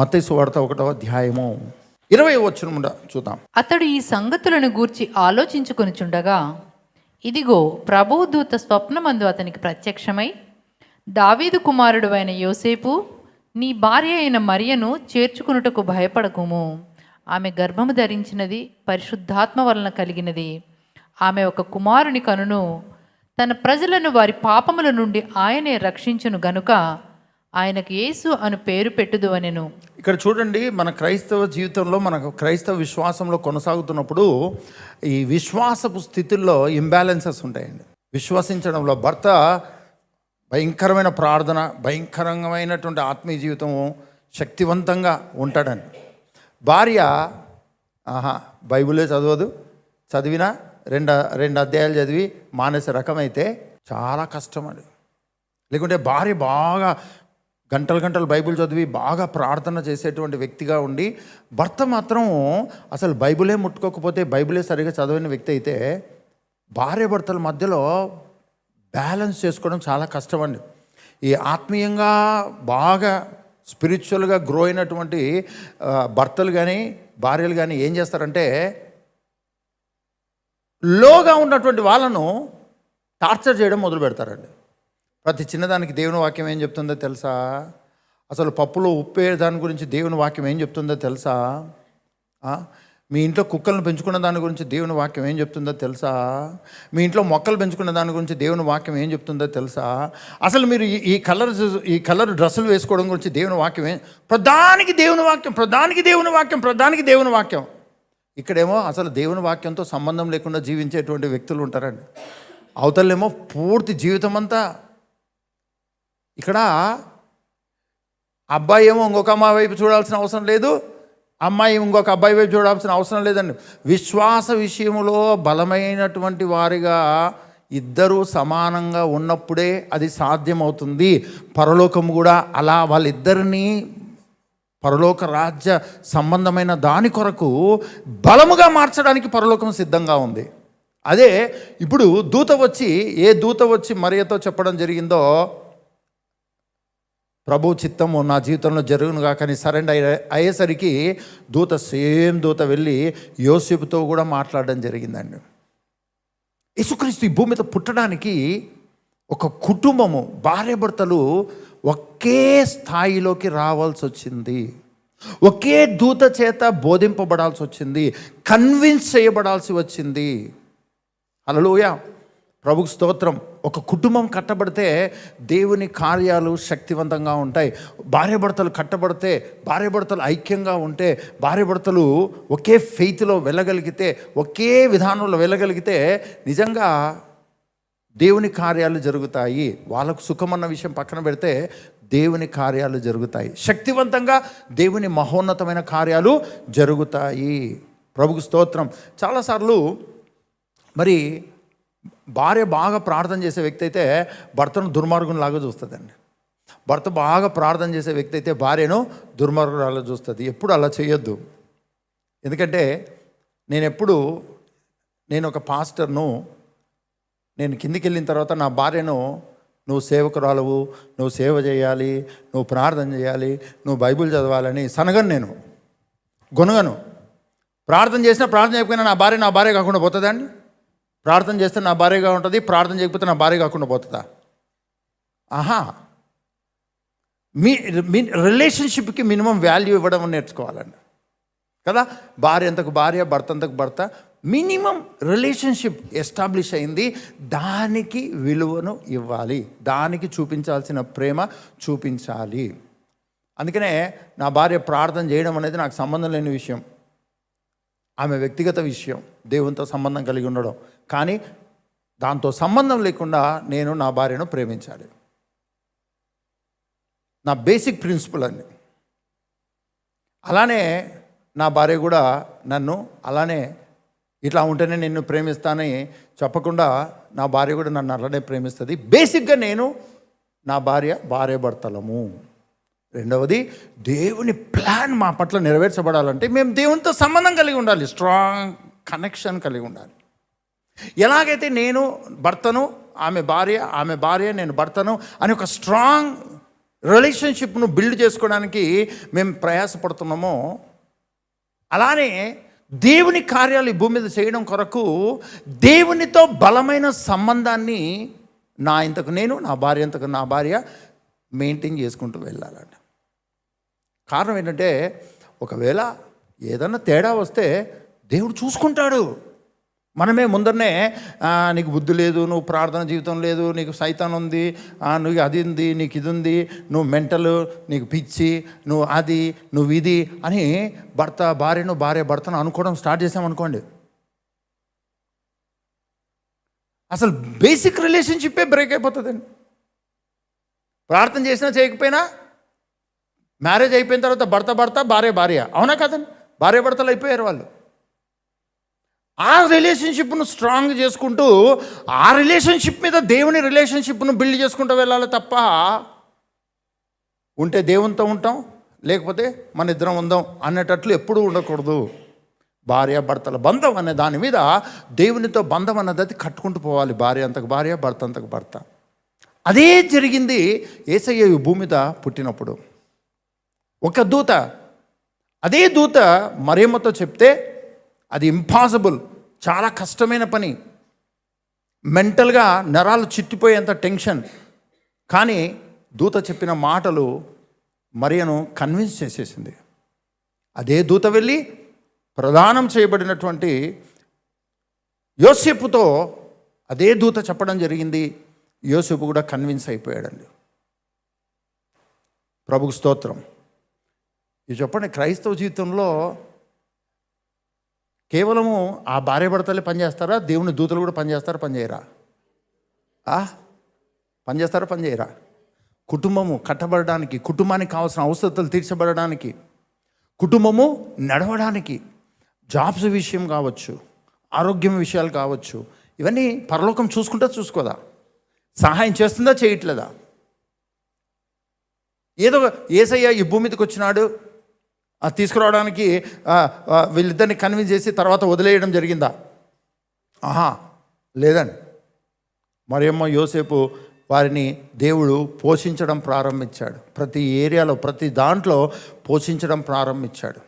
మత్తయి వార్త ఒకటో అధ్యాయము. ఇరవై వచ్చిన చూద్దాం. అతడు ఈ సంగతులను గూర్చి ఆలోచించుకొని చుండగా ఇదిగో ప్రభుదూత స్వప్నమందు అతనికి ప్రత్యక్షమై దావీదు కుమారుడు అయిన యోసేపు నీ భార్య అయిన మరియను చేర్చుకునుటకు భయపడకుము. ఆమె గర్భము ధరించినది పరిశుద్ధాత్మ వలన కలిగినది. ఆమె ఒక కుమారుని కనును తన ప్రజలను వారి పాపముల నుండి ఆయనే రక్షించును గనుక ఆయనకు యేసు అను పేరు పెట్టుదు అనెను ఇక్కడ చూడండి మన క్రైస్తవ జీవితంలో మనకు క్రైస్తవ విశ్వాసంలో కొనసాగుతున్నప్పుడు ఈ విశ్వాసపు స్థితుల్లో ఇంబ్యాలెన్సెస్ ఉంటాయండి. విశ్వసించడంలో భర్త భయంకరమైన ప్రార్థన భయంకరమైనటువంటి ఆత్మీయ జీవితం శక్తివంతంగా ఉంటాడని భార్య ఆహా బైబిలే చదవదు. చదివిన రెండు రెండు అధ్యాయాలు చదివి మానేసే రకమైతే చాలా కష్టం అండి లేకుంటే భార్య బాగా గంటలు గంటలు బైబిల్ చదివి బాగా ప్రార్థన చేసేటువంటి వ్యక్తిగా ఉండి భర్త మాత్రం అసలు బైబిలే ముట్టుకోకపోతే బైబిలే సరిగా చదివిన వ్యక్తి అయితే భార్య భర్తల మధ్యలో బ్యాలెన్స్ చేసుకోవడం చాలా కష్టం అండి ఈ ఆత్మీయంగా బాగా స్పిరిచువల్గా గ్రో అయినటువంటి భర్తలు కానీ భార్యలు కానీ ఏం చేస్తారంటే లోగా ఉన్నటువంటి వాళ్ళను టార్చర్ చేయడం మొదలు పెడతారండి ప్రతి చిన్నదానికి దేవుని వాక్యం ఏం చెప్తుందో తెలుసా? అసలు పప్పులో ఉప్పే దాని గురించి దేవుని వాక్యం ఏం చెప్తుందో తెలుసా? మీ ఇంట్లో కుక్కలను పెంచుకున్న దాని గురించి దేవుని వాక్యం ఏం చెప్తుందో తెలుసా? మీ ఇంట్లో మొక్కలు పెంచుకున్న దాని గురించి దేవుని వాక్యం ఏం చెప్తుందో తెలుసా? అసలు మీరు ఈ- ఈ కలర్ ఈ కలర్ డ్రెస్సులు వేసుకోవడం గురించి దేవుని వాక్యం ఏం ప్రధానికి దేవుని వాక్యం ప్రధానికి దేవుని వాక్యం ప్రధానికి దేవుని వాక్యం. ఇక్కడేమో అసలు దేవుని వాక్యంతో సంబంధం లేకుండా జీవించేటువంటి వ్యక్తులు ఉంటారండి. అవతలేమో పూర్తి జీవితం అంతా ఇక్కడ అబ్బాయి ఏమో ఇంకొక అమ్మాయి వైపు చూడాల్సిన అవసరం లేదు అమ్మాయి ఇంకొక అబ్బాయి వైపు చూడాల్సిన అవసరం లేదండి. విశ్వాస విషయంలో బలమైనటువంటి వారిగా ఇద్దరూ సమానంగా ఉన్నప్పుడే అది సాధ్యమవుతుంది. పరలోకం కూడా అలా వాళ్ళిద్దరినీ పరలోక రాజ్య సంబంధమైన దాని కొరకు బలముగా మార్చడానికి పరలోకం సిద్ధంగా ఉంది. అదే ఇప్పుడు దూత వచ్చి ఏ దూత వచ్చి మరియతో చెప్పడం జరిగిందో ప్రభు చిత్తము నా జీవితంలో జరుగును కానీ సరెండర్ అయ్యే అయ్యేసరికి దూత సేమ్ దూత వెళ్ళి యోసేపుతో కూడా మాట్లాడడం జరిగిందండి. యేసుక్రీస్తు ఈ భూమి మీద పుట్టడానికి ఒక కుటుంబము భార్యాభర్తలు ఒకే స్థాయిలోకి రావాల్సి వచ్చింది. ఒకే దూత చేత బోధింపబడాల్సి వచ్చింది కన్విన్స్ చేయబడాల్సి వచ్చింది. అలలోయ ప్రభుకు స్తోత్రం. ఒక కుటుంబం కట్టబడితే దేవుని కార్యాలు శక్తివంతంగా ఉంటాయి. భార్యభర్తలు కట్టబడితే భార్యభర్తలు ఐక్యంగా ఉంటే భార్యభర్తలు ఒకే ఫెయిత్లో వెళ్ళగలిగితే ఒకే విధానంలో వెళ్ళగలిగితే నిజంగా దేవుని కార్యాలు జరుగుతాయి. వాళ్ళకు సుఖమన్న విషయం పక్కన పెడితే దేవుని కార్యాలు జరుగుతాయి. శక్తివంతంగా దేవుని మహోన్నతమైన కార్యాలు జరుగుతాయి. ప్రభుకు స్తోత్రం. చాలాసార్లు మరి భార్య బాగా ప్రార్థన చేసే వ్యక్తి అయితే భర్తను దుర్మార్గునిలాగా చూస్తుందండి. భర్త బాగా ప్రార్థన చేసే వ్యక్తి అయితే భార్యను దుర్మార్గురాలు చూస్తుంది. ఎప్పుడు అలా చేయొద్దు. ఎందుకంటే నేను ఎప్పుడు నేను ఒక పాస్టర్ను నేను కిందికి వెళ్ళిన తర్వాత నా భార్యను నువ్వు సేవకురాలవు నువ్వు సేవ చేయాలి నువ్వు ప్రార్థన చేయాలి నువ్వు బైబిల్ చదవాలని సనగను నేను. గొనగను ప్రార్థన చేసినా ప్రార్థన చేయకపోయినా నా భార్య నా భార్య కాకుండా పోతుందండి ప్రార్థన చేస్తే నా భార్యగా ఉంటుంది ప్రార్థన చేయకపోతే నా భార్య కాకుండా పోతుందా? ఆహా. మీ మీ రిలేషన్షిప్కి మినిమం వాల్యూ ఇవ్వడం నేర్చుకోవాలండి. కదా? భార్య అంతకు భార్య భర్త అంతకు భర్త మినిమం రిలేషన్షిప్ ఎస్టాబ్లిష్ అయింది దానికి విలువను ఇవ్వాలి. దానికి చూపించాల్సిన ప్రేమ చూపించాలి. అందుకనే నా భార్య ప్రార్థన చేయడం అనేది నాకు సంబంధం లేని విషయం. ఆమె వ్యక్తిగత విషయం దేవునితో సంబంధం కలిగి ఉండడం. కానీ దాంతో సంబంధం లేకుండా నేను నా భార్యను ప్రేమించాలి. నా బేసిక్ ప్రిన్సిపల్ అండి. అలానే నా భార్య కూడా నన్ను అలానే ఇట్లా ఉంటేనే నిన్ను ప్రేమిస్తానని చెప్పకుండా నా భార్య కూడా నన్ను అలానే ప్రేమిస్తుంది. బేసిక్గా నేను నా భార్య భార్య భర్తలము రెండవది దేవుని ప్లాన్ మా పట్ల నెరవేర్చబడాలంటే మేము దేవునితో సంబంధం కలిగి ఉండాలి స్ట్రాంగ్ కనెక్షన్ కలిగి ఉండాలి. ఎలాగైతే నేను భర్తను ఆమె భార్య ఆమె భార్య నేను భర్తను అని ఒక స్ట్రాంగ్ రిలేషన్షిప్ను బిల్డ్ చేసుకోవడానికి మేము ప్రయాసపడుతున్నామో అలానే దేవుని కార్యాలు ఈ భూమి మీద చేయడం కొరకు దేవునితో బలమైన సంబంధాన్ని నా ఇంతకు నేను నా భార్య ఇంతకు నా భార్య మెయింటైన్ చేసుకుంటూ వెళ్ళాలంట. కారణం ఏంటంటే ఒకవేళ ఏదన్నా తేడా వస్తే దేవుడు చూసుకుంటాడు. మనమే ముందరనే నీకు బుద్ధి లేదు నువ్వు ప్రార్థన జీవితం లేదు నీకు సైతాన్ ఉంది నువ్వు అది ఉంది నీకు ఇది ఉంది నువ్వు మెంటల్ నీకు పిచ్చి నువ్వు అది నువ్వు ఇది అని భర్త భార్యను భార్య భర్తను అనుకోవడం స్టార్ట్ చేసామనుకోండి అసలు బేసిక్ రిలేషన్షిప్పే బ్రేక్ అయిపోతుందండి. ప్రార్థన చేసినా చేయకపోయినా మ్యారేజ్ అయిపోయిన తర్వాత భర్త భర్త భార్య భార్య. అవునా కదండి భార్య భర్తలు అయిపోయారు వాళ్ళు. ఆ రిలేషన్షిప్ను స్ట్రాంగ్ చేసుకుంటూ ఆ రిలేషన్షిప్ మీద దేవుని రిలేషన్షిప్ను బిల్డ్ చేసుకుంటూ వెళ్ళాలి తప్ప ఉంటే దేవునితో ఉంటాం లేకపోతే మన ఇద్దరం ఉందాం అనేటట్లు ఎప్పుడూ ఉండకూడదు. భార్య భర్తల బంధం అనే దాని మీద దేవునితో బంధం అన్నది కట్టుకుంటూ పోవాలి. భార్య అంతకు భార్య భర్త అంతకు భర్త. అదే జరిగింది ఏసయ్య ఈ భూమి మీద పుట్టినప్పుడు. ఒక దూత. అదే దూత మరేమతో చెప్తే అది ఇంపాసిబుల్ చాలా కష్టమైన పని. మెంటల్గా నరాలు చిట్టిపోయేంత టెన్షన్. కానీ దూత చెప్పిన మాటలు మరియను కన్విన్స్ చేసేసింది. అదే దూత వెళ్ళి ప్రదానం చేయబడినటువంటి యోసేపుతో అదే దూత చెప్పడం జరిగింది. యోసేపు కూడా కన్విన్స్ అయిపోయాడండి. ప్రభుకు స్తోత్రం. ఇది చెప్పండి క్రైస్తవ జీవితంలో కేవలము ఆ భార్య భర్తలే పనిచేస్తారా దేవుని దూతలు కూడా పనిచేస్తారా పనిచేయరా ఆ? పనిచేస్తారా పనిచేయరా కుటుంబము కట్టబడడానికి కుటుంబానికి కావాల్సిన అవసరతలు తీర్చబడడానికి కుటుంబము నడవడానికి జాబ్స్ విషయం కావచ్చు ఆరోగ్యం విషయాలు కావచ్చు ఇవన్నీ పరలోకం చూసుకుంటా చూసుకోదా? సహాయం చేస్తుందా చేయట్లేదా? ఏదో ఏసయ్య ఈ భూమి మీదకి వచ్చినాడు తీసుకురావడానికి వీళ్ళిద్దరిని కన్విన్స్ చేసి తర్వాత వదిలేయడం జరిగిందా? ఆహా లేదండి. మరేమో యోసేపు వారిని దేవుడు పోషించడం ప్రారంభించాడు. ప్రతి ఏరియాలో ప్రతి దాంట్లో పోషించడం ప్రారంభించాడు.